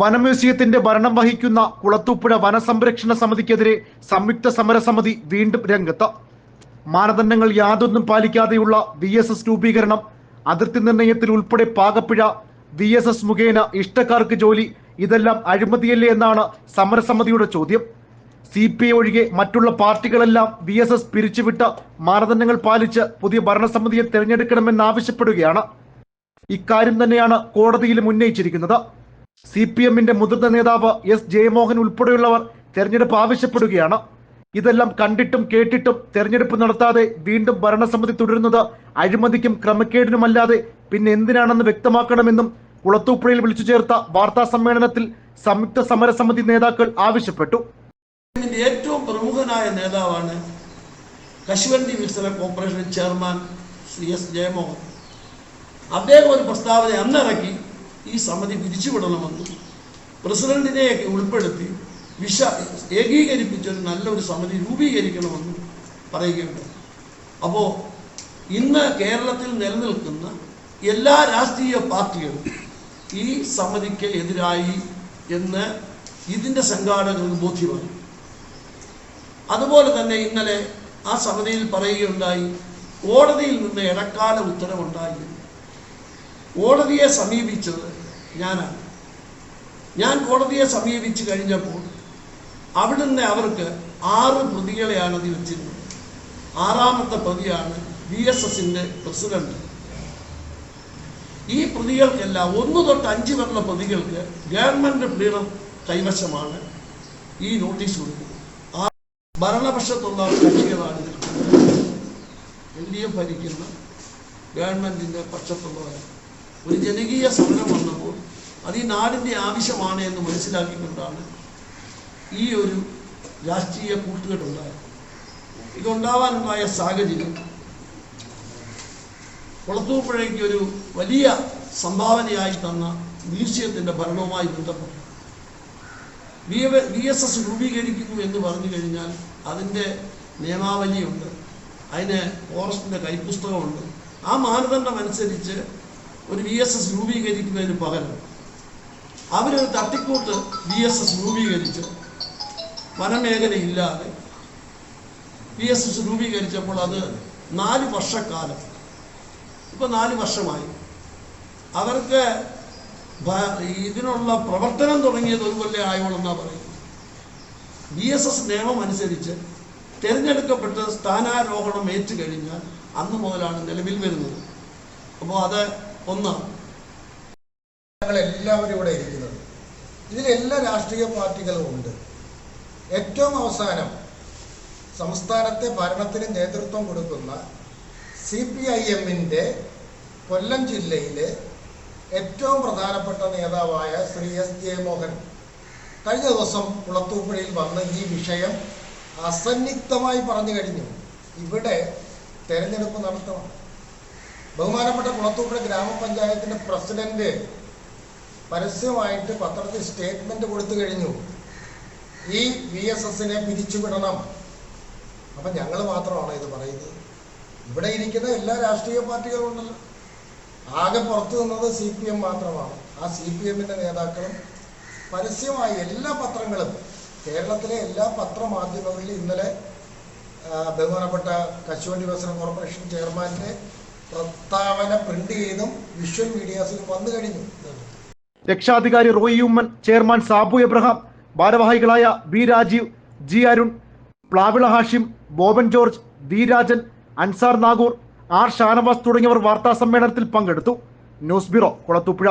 വനമ്യൂസിയത്തിന്റെ ഭരണം വഹിക്കുന്ന കുളത്തൂപ്പുഴ വനസംരക്ഷണ സമിതിക്കെതിരെ സംയുക്ത സമരസമിതി വീണ്ടും രംഗത്ത്. മാനദണ്ഡങ്ങൾ യാതൊന്നും പാലിക്കാതെയുള്ള വി എസ് എസ് രൂപീകരണം അതിർത്തി നിർണയത്തിൽ ഉൾപ്പെടെ പാകപ്പിഴ വി എസ് എസ് മുഖേന ഇഷ്ടക്കാർക്ക് ജോലി ഇതെല്ലാം അഴിമതിയല്ലേ എന്നാണ് സമരസമിതിയുടെ ചോദ്യം. സി പി ഐ ഒഴികെ മറ്റുള്ള പാർട്ടികളെല്ലാം വി എസ് എസ് പിരിച്ചുവിട്ട മാനദണ്ഡങ്ങൾ പാലിച്ച് പുതിയ ഭരണസമിതിയെ തെരഞ്ഞെടുക്കണമെന്നാവശ്യപ്പെടുകയാണ്. ഇക്കാര്യം തന്നെയാണ് കോടതിയിലും ഉന്നയിച്ചിരിക്കുന്നത്. സി പി എമ്മിന്റെ മുതിർന്ന നേതാവ് എസ് ജയമോഹൻ ഉൾപ്പെടെയുള്ളവർ തെരഞ്ഞെടുപ്പ് ആവശ്യപ്പെടുകയാണ്. ഇതെല്ലാം കണ്ടിട്ടും കേട്ടിട്ടും തെരഞ്ഞെടുപ്പ് നടത്താതെ വീണ്ടും ഭരണസമിതി തുടരുന്നത് അഴിമതിക്കും ക്രമക്കേടിനുമല്ലാതെ പിന്നെ എന്തിനാണെന്ന് വ്യക്തമാക്കണമെന്നും കുളത്തൂപ്പുഴയിൽ വിളിച്ചു ചേർത്ത വാർത്താ സമ്മേളനത്തിൽ സംയുക്ത സമരസമിതി നേതാക്കൾ ആവശ്യപ്പെട്ടു. ഏറ്റവും പ്രമുഖനായ നേതാവാണ് കശുവണ്ടി വികസന corporation chairman Shri S Jayamohan. അദ്ദേഹം ഒരു പ്രസ്താവന അന്നിറക്കി ഈ സമിതി പിരിച്ചുവിടണമെന്നും പ്രസിഡന്റിനെ ഉൾപ്പെടുത്തി വിശ ഏകീകരിപ്പിച്ചൊരു നല്ലൊരു സമിതി രൂപീകരിക്കണമെന്നും പറയുകയുണ്ട് അപ്പോൾ ഇന്ന് കേരളത്തിൽ നിലനിൽക്കുന്ന എല്ലാ രാഷ്ട്രീയ പാർട്ടികളും ഈ സമിതിക്ക് എതിരായി എന്ന് ഇതിന്റെ സംഘാടകർക്ക് ബോധ്യമായി അതുപോലെ തന്നെ ഇന്നലെ ആ സമിതിയിൽ പറയുകയുണ്ടായി കോടതിയിൽ നിന്ന് ഇടക്കാല ഉത്തരവുണ്ടായി. കോടതിയെ സമീപിച്ചത് ഞാനാണ്. ഞാൻ കോടതിയെ സമീപിച്ചു കഴിഞ്ഞപ്പോൾ അവിടുന്ന് അവർക്ക് ആറ് പ്രതികളെയാണ് വെച്ചിരുന്നത്. ആറാമത്തെ പ്രതിയാണ് ബി എസ് എസിന്റെ പ്രസിഡന്റ്. ഈ പ്രതികൾക്കെല്ലാം ഒന്ന് തൊട്ട് അഞ്ച് വരെയുള്ള പ്രതികൾക്ക് ഗവൺമെന്റ് പ്ലീഡർ കൈവശമാണ് ഈ നോട്ടീസ് കൊടുക്കുന്നത്. ആ ഭരണപക്ഷത്തുള്ള കക്ഷികളാണ് എൽ ഡി എഫ് ഭരിക്കുന്ന ഗവൺമെന്റിന്റെ പക്ഷത്തുള്ളവരാണ്. ഒരു ജനകീയ സമരം വന്നപ്പോൾ അത് ഈ നാടിന്റെ ആവശ്യമാണ് എന്ന് മനസ്സിലാക്കിക്കൊണ്ടാണ് ഈ ഒരു രാഷ്ട്രീയ കൂട്ടുകെട്ടുണ്ടായത് ഇതുണ്ടാവാനുണ്ടായ സാഹചര്യം കുളത്തൂപ്പുഴയ്ക്ക് ഒരു വലിയ സംഭാവനയായി തന്ന മ്യൂസിയത്തിന്റെ ഭരണവുമായി ബന്ധപ്പെട്ടു. വി എസ് എസ് രൂപീകരിക്കുന്നു എന്ന് പറഞ്ഞു കഴിഞ്ഞാൽ അതിന്റെ നിയമാവലിയുണ്ട്. അതിന് ഫോറസ്റ്റിന്റെ കൈപ്പുസ്തകമുണ്ട്. ആ മാനദണ്ഡം അനുസരിച്ച് ഒരു വി എസ് എസ് രൂപീകരിക്കുന്നതിന് പകരം അവരൊരു തട്ടിക്കൂട്ട് വി എസ് എസ് രൂപീകരിച്ച്. വനമേഖലയില്ലാതെ വി എസ് എസ് രൂപീകരിച്ചപ്പോൾ അത് നാല് വർഷക്കാലം. ഇപ്പോൾ നാല് വർഷമായി. അവർക്ക് ഇതിനുള്ള പ്രവർത്തനം തുടങ്ങിയത് ഒരു കൊല്ലം ആയോളെന്നാണ് പറയുന്നത്. ബി എസ് എസ് നിയമം അനുസരിച്ച് തിരഞ്ഞെടുക്കപ്പെട്ട് സ്ഥാനാരോഹണം ഏറ്റുകഴിഞ്ഞാൽ അന്ന് മുതലാണ് നിലവിൽ വരുന്നത്. അപ്പോൾ അത് ഒന്നാണ് ഞങ്ങൾ എല്ലാവരും ഇവിടെ ഇരിക്കുന്നത്. ഇതിൽ എല്ലാ രാഷ്ട്രീയ പാർട്ടികളും ഉണ്ട്. ഏറ്റവും അവസാനം സംസ്ഥാനത്തെ ഭരണത്തിന് നേതൃത്വം കൊടുക്കുന്ന സി പി ഐ എമ്മിന്റെ കൊല്ലം ജില്ലയിലെ ഏറ്റവും പ്രധാനപ്പെട്ട നേതാവായ ശ്രീ എസ് ജയമോഹൻ കഴിഞ്ഞ ദിവസം കുളത്തൂപ്പുഴയിൽ വന്ന് ഈ വിഷയം അസന്നിഗ്ധമായി പറഞ്ഞു കഴിഞ്ഞു. ഇവിടെ തെരഞ്ഞെടുപ്പ് നടത്തണം. ബഹുമാനപ്പെട്ട കുളത്തൂപ്പുഴ ഗ്രാമപഞ്ചായത്തിന്റെ പ്രസിഡന്റ് പരസ്യമായിട്ട് പത്രത്തിൽ സ്റ്റേറ്റ്മെന്റ് കൊടുത്തു കഴിഞ്ഞു. ഈ വി എസ് എസിനെ പിരിച്ചുവിടണം. അപ്പം ഞങ്ങൾ മാത്രമാണ് ഇത് പറയുന്നത്. ഇവിടെ ഇരിക്കുന്ന എല്ലാ രാഷ്ട്രീയ പാർട്ടികളും ഉണ്ടല്ലോ. ആകെ പുറത്തു നിന്നത് സി പി എം മാത്രമാണ്. ആ സി പി എമ്മിന്റെ നേതാക്കളും പരസ്യമായി എല്ലാ പത്രങ്ങളും കേരളത്തിലെ എല്ലാ പത്രമാധ്യമങ്ങളിലും ഇന്നലെ ബഹുമാനപ്പെട്ട കശുവണ്ടി വികസന കോർപ്പറേഷൻ ചെയർമാന്റെ പ്രസ്താവന പ്രിന്റ് ചെയ്തും വിഷ്വൽ മീഡിയാസിൽ വന്നു കഴിഞ്ഞു. രക്ഷാധികാരി റോയി ഉമ്മൻ ചെയർമാൻ സാബു എബ്രഹാം ഭാരവാഹികളായ B Rajeev G Arun Plavila Hashim Boban George V Rajan Ansar Nagoor R Shanavas തുടങ്ങിയവർ വാർത്താ സമ്മേളനത്തിൽ പങ്കെടുത്തു. News bureau Kulathupuzha.